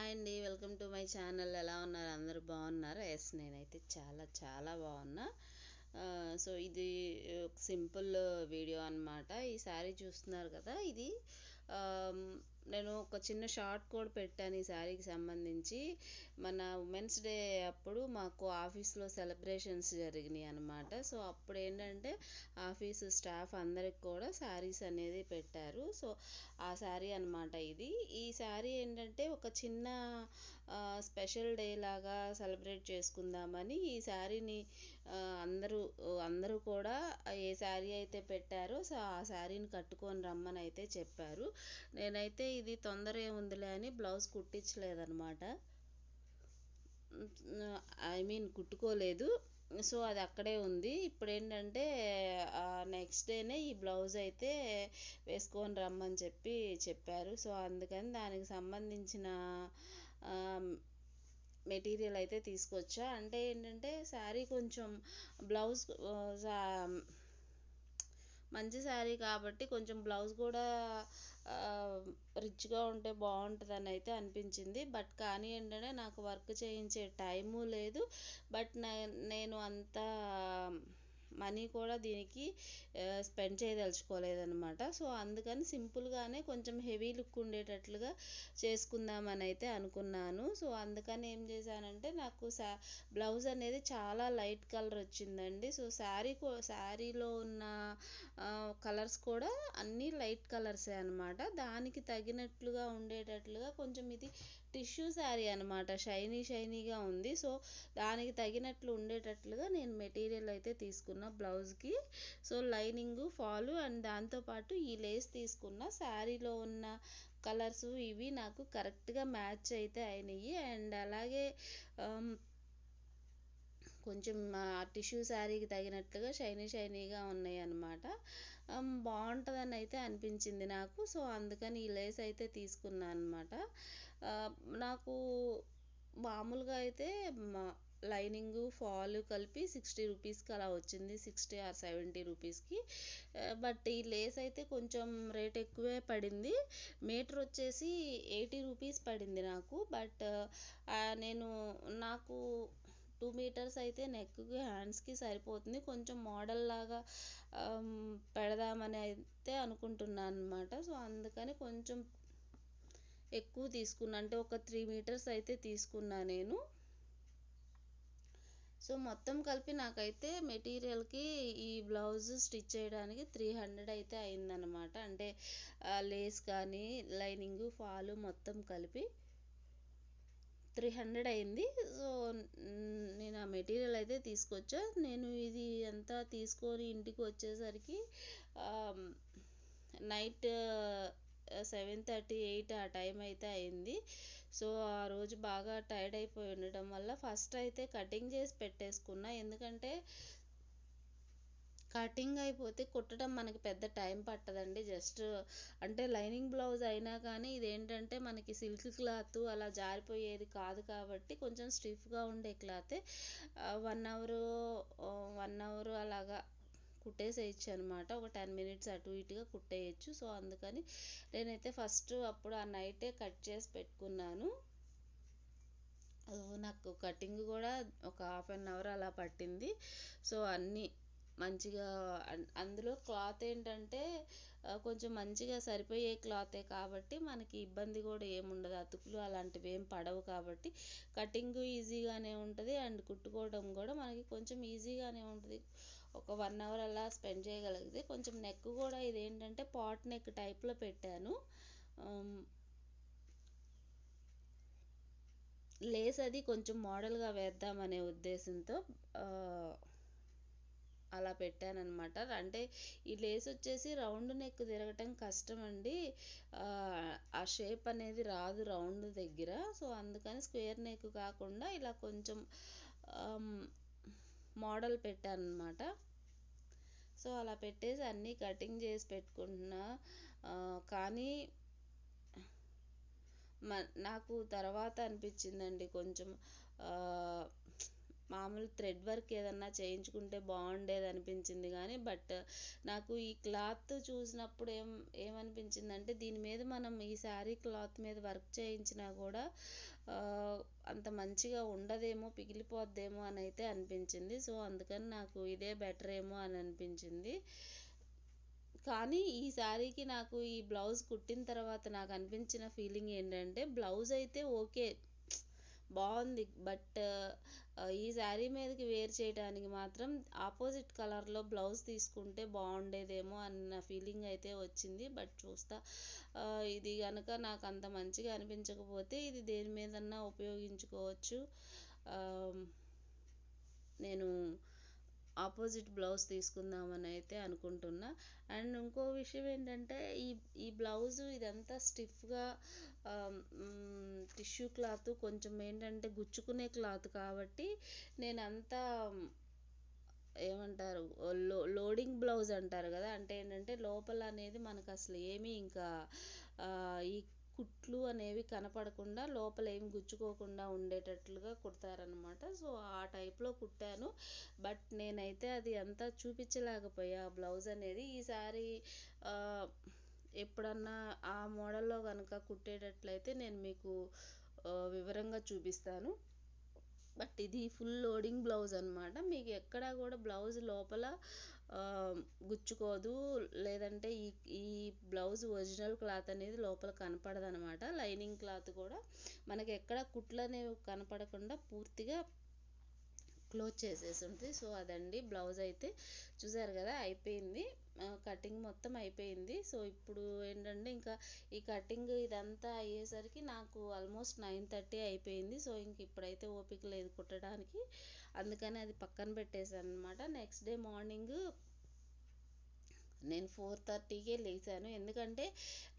Hi అండి welcome to my channel. ఎలా ఉన్నారు? అందరూ బాగున్నారా? ఎస్ నేనైతే చాలా చాలా బాగున్నా. సో ఇది సింపుల్ వీడియో అన్నమాట. ఈ శారీ చూస్తున్నారు కదా ఇది నేను ఒక చిన్న షార్ట్ కూడా పెట్టాను ఈ శారీకి సంబంధించి. మన ఉమెన్స్ డే అప్పుడు మాకు ఆఫీస్లో సెలబ్రేషన్స్ జరిగినాయి అనమాట సో అప్పుడు ఏంటంటే ఆఫీస్ స్టాఫ్ అందరికి కూడా శారీస్ అనేది పెట్టారు. సో ఆ శారీ అన్నమాట ఇది. ఈ శారీ ఏంటంటే ఒక చిన్న స్పెషల్ డే లాగా సెలబ్రేట్ చేసుకుందామని ఈ శారీని అందరూ అందరూ కూడా ఏ శారీ అయితే పెట్టారో సో ఆ శారీని కట్టుకొని రమ్మని అయితే చెప్పారు. నేనైతే ఇది తొందర ఏముందిలే అని బ్లౌజ్ కుట్టించలేదన్నమాట. ఐ మీన్ కుట్టుకోలేదు. సో అది అక్కడే ఉంది. ఇప్పుడు ఏంటంటే నెక్స్ట్ డేనే ఈ బ్లౌజ్ అయితే వేసుకొని రమ్మని చెప్పి చెప్పారు. సో అందుకని దానికి సంబంధించిన మెటీరియల్ అయితే తీసుకొచ్చా. అంటే ఏంటంటే శారీ కొంచెం బ్లౌజ్ మంచి శారీ కాబట్టి కొంచెం బ్లౌజ్ కూడా రిచ్గా ఉంటే బాగుంటుందని అయితే అనిపించింది. బట్ కానీ ఏంటంటే నాకు వర్క్ చేయించే టైము లేదు. బట్ నేను అంత మనీ కూడా దీనికి స్పెండ్ చేయదలుచుకోలేదన్నమాట. సో అందుకని సింపుల్గానే కొంచెం హెవీ లుక్ ఉండేటట్లుగా చేసుకుందామని అయితే అనుకున్నాను. సో అందుకని ఏం చేశానంటే నాకు సా బ్లౌజ్ అనేది చాలా లైట్ కలర్ వచ్చిందండి. సో శారీ శారీలో ఉన్న కలర్స్ కూడా అన్నీ లైట్ కలర్సే అనమాట దానికి తగినట్లుగా ఉండేటట్లుగా కొంచెం ఇది టిష్యూ శారీ అనమాట షైనీ షైనీగా ఉంది. సో దానికి తగినట్లు ఉండేటట్లుగా నేను మెటీరియల్ అయితే తీసుకున్న బ్లౌజ్కి. సో లైనింగ్ ఫాలు అండ్ దాంతోపాటు ఈ లేస్ తీసుకున్న శారీలో ఉన్న కలర్స్ ఇవి నాకు కరెక్ట్గా మ్యాచ్ అయితే అయినాయి అండ్ అలాగే కొంచెం టిష్యూ శారీకి తగినట్లుగా షైనీ షైనీగా ఉన్నాయి అన్నమాట బాగుంటుందని అయితే అనిపించింది నాకు. సో అందుకని ఈ లేస్ అయితే తీసుకున్నాను అనమాట నాకు మామూలుగా అయితే లైనింగ్ ఫాల్ కలిపి సిక్స్టీ రూపీస్కి అలా వచ్చింది. సిక్స్టీ ఆర్ సెవెంటీ రూపీస్కి. బట్ ఈ లేస్ అయితే కొంచెం రేట్ ఎక్కువే పడింది. మీటర్ వచ్చేసి ఎయిటీ రూపీస్ పడింది నాకు. బట్ నేను నాకు టూ మీటర్స్ అయితే నెక్కి హ్యాండ్స్కి సరిపోతుంది. కొంచెం మోడల్ లాగా పెడదామని అయితే అనుకుంటున్నాను అనమాట సో అందుకని కొంచెం ఎక్కువ తీసుకున్నా. అంటే ఒక త్రీ మీటర్స్ అయితే తీసుకున్నా నేను. సో మొత్తం కలిపి నాకైతే మెటీరియల్కి ఈ బ్లౌజ్ స్టిచ్ చేయడానికి త్రీ హండ్రెడ్ అయితే అయిందనమాట అంటే లేస్ కానీ లైనింగ్ ఫాలు మొత్తం కలిపి త్రీ హండ్రెడ్ అయింది. సో నేను ఆ మెటీరియల్ అయితే తీసుకొచ్చా. నేను ఇది అంతా తీసుకొని ఇంటికి వచ్చేసరికి నైట్ సెవెన్ థర్టీ ఎయిట్ ఆ టైం అయితే అయింది. సో ఆ రోజు బాగా టైర్డ్ అయిపోయి ఉండటం వల్ల ఫస్ట్ అయితే కటింగ్ చేసి పెట్టేసుకున్నా. ఎందుకంటే కటింగ్ అయిపోతే కుట్టడం మనకి పెద్ద టైం పట్టదండి. జస్ట్ అంటే లైనింగ్ బ్లౌజ్ అయినా కానీ ఇదేంటంటే మనకి సిల్క్ క్లాత్ అలా జారిపోయేది కాదు కాబట్టి కొంచెం స్టిఫ్గా ఉండే క్లాతే వన్ అవరు వన్ అవర్ అలాగా కుట్టేసేయచ్చు అనమాట. ఒక టెన్ మినిట్స్ అటు ఇటుగా కుట్టేయచ్చు. సో అందుకని నేనైతే ఫస్ట్ అప్పుడు ఆ నైటే కట్ చేసి పెట్టుకున్నాను. నాకు కటింగ్ కూడా ఒక హాఫ్ అన్ అవర్ అలా పట్టింది. సో అన్నీ మంచిగా అందులో క్లాత్ ఏంటంటే కొంచెం మంచిగా సరిపోయే క్లాతే కాబట్టి మనకి ఇబ్బంది కూడా ఏముండదు. అతుకులు అలాంటివి ఏం పడవు కాబట్టి కటింగ్ ఈజీగానే ఉంటుంది అండ్ కుట్టుకోవడం కూడా మనకి కొంచెం ఈజీగానే ఉంటుంది. ఒక వన్ అవర్ అలా స్పెండ్ చేయగలిగితే కొంచెం నెక్ కూడా ఇది ఏంటంటే పాట్ నెక్ టైప్లో పెట్టాను. లేస్ అది కొంచెం మోడల్గా వేద్దామనే ఉద్దేశంతో అలా పెట్టానమాట అంటే ఈ లేస్ వచ్చేసి రౌండ్ నెక్ తిరగటం కష్టం అండి ఆ షేప్ అనేది రాదు రౌండ్ దగ్గర. సో అందుకని స్క్వేర్ నెక్ కాకుండా ఇలా కొంచెం మోడల్ పెట్టాను అనమాట సో అలా పెట్టేసి అన్నీ కటింగ్ చేసి పెట్టుకుంటున్నా. కానీ నాకు తర్వాత అనిపించిందండి కొంచెం మామూలు థ్రెడ్ వర్క్ ఏదన్నా చేయించుకుంటే బాగుండేది అనిపించింది కానీ బట్ నాకు ఈ క్లాత్ చూసినప్పుడు ఏం ఏమనిపించిందంటే దీని మీద మనం ఈ శారీ క్లాత్ మీద వర్క్ చేయించినా కూడా అంత మంచిగా ఉండదేమో పిగిలిపోద్దేమో అని అయితే అనిపించింది. సో అందుకని నాకు ఇదే బెటర్ ఏమో అని అనిపించింది. కానీ ఈ శారీకి నాకు ఈ బ్లౌజ్ కుట్టిన తర్వాత నాకు అనిపించిన ఫీలింగ్ ఏంటంటే బ్లౌజ్ అయితే ఓకే. బాగుంది. బట్ ఈ శారీ మీదకి వేర్ చేయడానికి మాత్రం ఆపోజిట్ కలర్లో బ్లౌజ్ తీసుకుంటే బాగుండేదేమో అన్న ఫీలింగ్ అయితే వచ్చింది. బట్ చూస్తా ఇది కనుక నాకు అంత మంచిగా అనిపించకపోతే ఇది దేని మీదన్నా ఉపయోగించుకోవచ్చు. నేను ఆపోజిట్ బ్లౌజ్ తీసుకుందామని అయితే అనుకుంటున్నా. అండ్ ఇంకో విషయం ఏంటంటే ఈ ఈ బ్లౌజు ఇదంతా స్టిఫ్గా టిష్యూ క్లాత్ కొంచెం ఏంటంటే గుచ్చుకునే క్లాత్ కాబట్టి నేను అంతా ఏమంటారు లో లోడింగ్ బ్లౌజ్ అంటారు కదా అంటే ఏంటంటే లోపల అనేది మనకు అసలు ఏమీ ఇంకా ఈ కుట్లు అనేవి కనపడకుండా లోపల ఏం గుచ్చుకోకుండా ఉండేటట్లుగా కుడతారనమాట సో ఆ టైప్లో కుట్టాను. బట్ నేనైతే అది అంతా చూపించలేకపోయా ఆ బ్లౌజ్ అనేది. ఈసారి ఎప్పుడన్నా ఆ మోడల్లో కనుక కుట్టేటట్లయితే నేను మీకు వివరంగా చూపిస్తాను. బట్ ఇది ఫుల్ లోడింగ్ బ్లౌజ్ అనమాట మీకు ఎక్కడా కూడా బ్లౌజ్ లోపల గుచ్చుకోదు. లేదంటే ఈ ఈ బ్లౌజ్ ఒరిజినల్ క్లాత్ అనేది లోపల కనపడదు అనమాట లైనింగ్ క్లాత్ కూడా. మనకి ఎక్కడ కుట్లు అనేవి కనపడకుండా పూర్తిగా క్లోజ్ చేసేసి ఉంటుంది సో అదండి. బ్లౌజ్ అయితే చూసారు కదా అయిపోయింది. కటింగ్ మొత్తం అయిపోయింది. సో ఇప్పుడు ఏంటంటే ఇంకా ఈ కటింగ్ ఇదంతా అయ్యేసరికి నాకు ఆల్మోస్ట్ నైన్ థర్టీ అయిపోయింది. సో ఇంక ఇప్పుడైతే ఓపిక లేదు కుట్టడానికి. అందుకని అది పక్కన పెట్టేశాను అనమాట నెక్స్ట్ డే మార్నింగ్ నేను ఫోర్ థర్టీకే లేచాను. ఎందుకంటే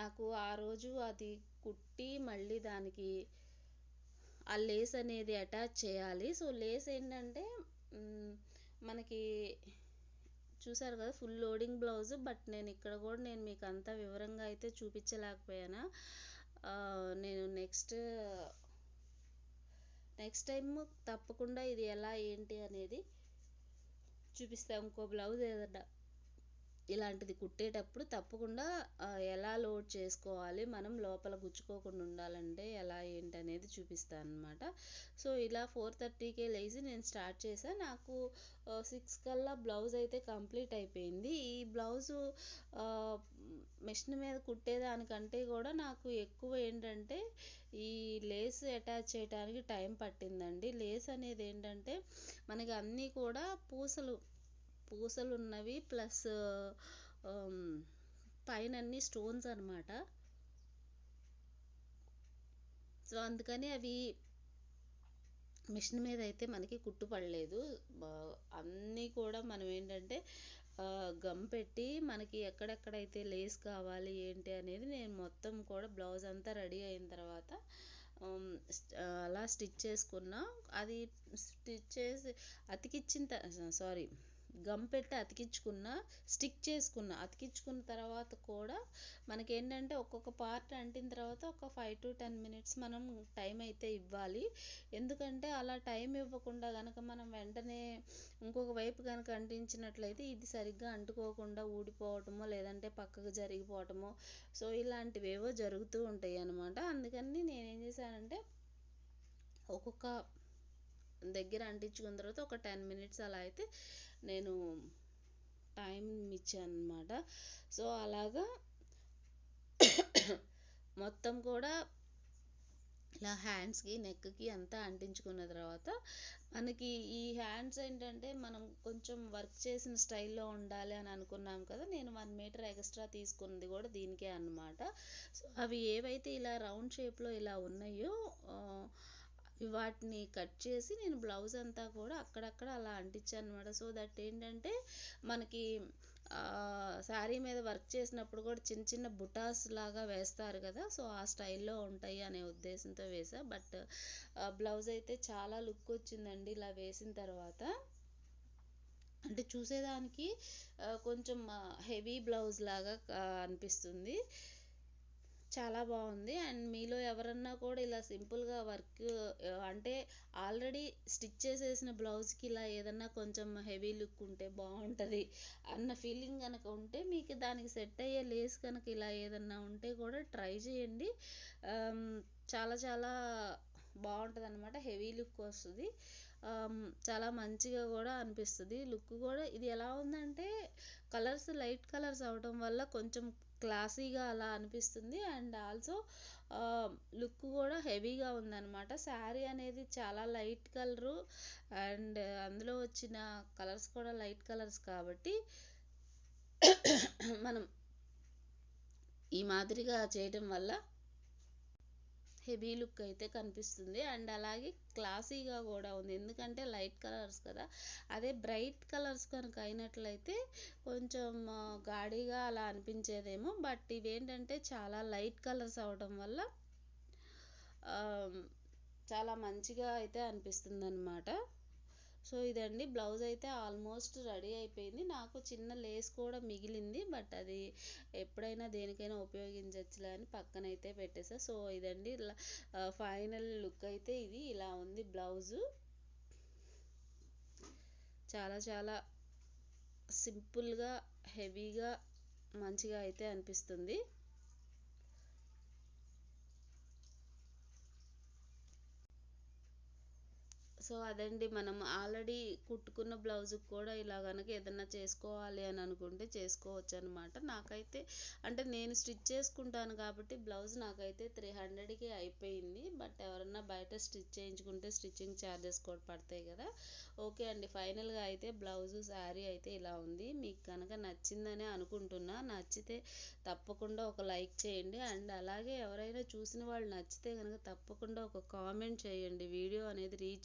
నాకు ఆ రోజు అది కుట్టి మళ్ళీ దానికి ఆ లేస్ అనేది అటాచ్ చేయాలి. సో లేస్ ఏంటంటే మనకి చూసారు కదా ఫుల్ లోడింగ్ బ్లౌజ్ బట్ నేను ఇక్కడ కూడా నేను మీకు అంత వివరంగా అయితే చూపించలేకపోయాను. నేను నెక్స్ట్ నెక్స్ట్ టైం తప్పకుండా ఇది ఎలా ఏంటి అనేది చూపిస్తాను ఇంకో బ్లౌజ్ ఏదన్నా. ఇలాంటిది కుట్టేటప్పుడు తప్పకుండా ఎలా లోడ్ చేసుకోవాలి మనం లోపల గుచ్చుకోకుండా ఉండాలంటే ఎలా ఏంటి అనేది చూపిస్తాను అనమాట సో ఇలా ఫోర్ థర్టీకే లేచి నేను స్టార్ట్ చేశాను నాకు సిక్స్ కల్లా బ్లౌజ్ అయితే కంప్లీట్ అయిపోయింది. ఈ బ్లౌజు మిషన్ మీద కుట్టేదానికంటే కూడా నాకు ఎక్కువ ఏంటంటే ఈ లేస్ అటాచ్ చేయడానికి టైం పట్టిందండి. లేస్ అనేది ఏంటంటే మనకి అన్నీ కూడా పూసలు పూసలు ఉన్నవి ప్లస్ పైన అన్ని స్టోన్స్ అనమాట సో అందుకని అవి మిషన్ మీద అయితే మనకి కుట్టుపడలేదు అన్నీ కూడా మనం ఏంటంటే గమ్ పెట్టి మనకి ఎక్కడెక్కడైతే లేస్ కావాలి ఏంటి అనేది నేను మొత్తం కూడా బ్లౌజ్ అంతా రెడీ అయిన తర్వాత అలా స్టిచ్ చేసుకున్నా. అది స్టిచ్ చేసి అతికిచ్చిన సారీ గమ్ పెట్టి అతికించుకున్న స్టిక్ చేసుకున్న అతికించుకున్న తర్వాత కూడా మనకి ఏంటంటే ఒక్కొక్క పార్ట్ అంటిన తర్వాత ఒక ఫైవ్ టు టెన్ మినిట్స్ మనం టైం అయితే ఇవ్వాలి. ఎందుకంటే అలా టైం ఇవ్వకుండా కనుక మనం వెంటనే ఇంకొక వైపు కనుక అంటించినట్లయితే ఇది సరిగ్గా అంటుకోకుండా ఊడిపోవటమో లేదంటే పక్కకు జరిగిపోవటమో సో ఇలాంటివేవో జరుగుతూ ఉంటాయి అన్నమాట. అందుకని నేనేం చేశానంటే ఒక్కొక్క దగ్గర అంటించుకున్న తర్వాత ఒక టెన్ మినిట్స్ అలా అయితే నేను టైం ఇచ్చాను అనమాట సో అలాగా మొత్తం కూడా ఇలా హ్యాండ్స్కి నెక్కి అంతా అంటించుకున్న తర్వాత మనకి ఈ హ్యాండ్స్ ఏంటంటే మనం కొంచెం వర్క్ చేసిన స్టైల్లో ఉండాలి అని అనుకున్నాం కదా నేను వన్ మీటర్ ఎక్స్ట్రా తీసుకున్నది కూడా దీనికే అనమాట సో అవి ఏవైతే ఇలా రౌండ్ షేప్లో ఇలా ఉన్నాయో వాటిని కట్ చేసి నేను బ్లౌజ్ అంతా కూడా అక్కడక్కడ అలా అంటించాను అనమాట సో దట్ ఏంటంటే మనకి శారీ మీద వర్క్ చేసినప్పుడు కూడా చిన్న చిన్న బుటాస్ లాగా వేస్తారు కదా సో ఆ స్టైల్లో ఉంటాయి అనే ఉద్దేశంతో వేసా. బట్ బ్లౌజ్ అయితే చాలా లుక్ వచ్చిందండి ఇలా వేసిన తర్వాత. అంటే చూసేదానికి కొంచెం హెవీ బ్లౌజ్ లాగా అనిపిస్తుంది. చాలా బాగుంది. అండ్ మీలో ఎవరన్నా కూడా ఇలా సింపుల్గా వర్క్ అంటే ఆల్రెడీ స్టిచ్ చేసేసిన బ్లౌజ్కి ఇలా ఏదన్నా కొంచెం హెవీ లుక్ ఉంటే బాగుంటుంది అన్న ఫీలింగ్ కనుక ఉంటే మీకు దానికి సెట్ అయ్యే లేస్ కనుక ఇలా ఏదన్నా ఉంటే కూడా ట్రై చేయండి. చాలా చాలా బాగుంటుంది అనమాట హెవీ లుక్ వస్తుంది. చాలా మంచిగా కూడా అనిపిస్తుంది. లుక్ కూడా ఇది ఎలా ఉందంటే కలర్స్ లైట్ కలర్స్ అవడం వల్ల కొంచెం క్లాసీగా అలా అనిపిస్తుంది. అండ్ ఆల్సో లుక్ కూడా హెవీగా ఉందన్నమాట. శారీ అనేది చాలా లైట్ కలరు. అండ్ అందులో వచ్చిన కలర్స్ కూడా లైట్ కలర్స్ కాబట్టి మనం ఈ మాదిరిగా చేయడం వల్ల హెవీ లుక్ అయితే కనిపిస్తుంది. అండ్ అలాగే క్లాసీగా కూడా ఉంది. ఎందుకంటే లైట్ కలర్స్ కదా. అదే బ్రైట్ కలర్స్ కనుక అయినట్లయితే కొంచెం గాడిగా అలా అనిపించేదేమో. బట్ ఇవేంటంటే చాలా లైట్ కలర్స్ అవడం వల్ల చాలా మంచిగా అయితే అనిపిస్తుంది అనమాట సో ఇదండి బ్లౌజ్ అయితే ఆల్మోస్ట్ రెడీ అయిపోయింది. నాకు చిన్న లేస్ కూడా మిగిలింది బట్ అది ఎప్పుడైనా దేనికైనా ఉపయోగించవచ్చులే అని పక్కనైతే పెట్టేసా. సో ఇదండి ఫైనల్ లుక్ అయితే ఇది. ఇలా ఉంది బ్లౌజు. చాలా చాలా సింపుల్గా హెవీగా మంచిగా అయితే అనిపిస్తుంది. సో అదండి మనం ఆల్రెడీ కుట్టుకున్న బ్లౌజ్కి కూడా ఇలా కనుక ఏదన్నా చేసుకోవాలి అని అనుకుంటే చేసుకోవచ్చు అనమాట నాకైతే అంటే నేను స్టిచ్ చేసుకుంటాను కాబట్టి బ్లౌజ్ నాకైతే త్రీ హండ్రెడ్కి అయిపోయింది. బట్ ఎవరన్నా బయట స్టిచ్ చేయించుకుంటే స్టిచ్చింగ్ ఛార్జెస్ కూడా పడతాయి కదా. ఓకే అండి ఫైనల్గా అయితే బ్లౌజు శారీ అయితే ఇలా ఉంది. మీకు కనుక నచ్చిందనే అనుకుంటున్నా. నచ్చితే తప్పకుండా ఒక లైక్ చేయండి. అండ్ అలాగే ఎవరైనా చూసిన వాళ్ళు నచ్చితే కనుక తప్పకుండా ఒక కామెంట్ చేయండి. వీడియో అనేది రీచ్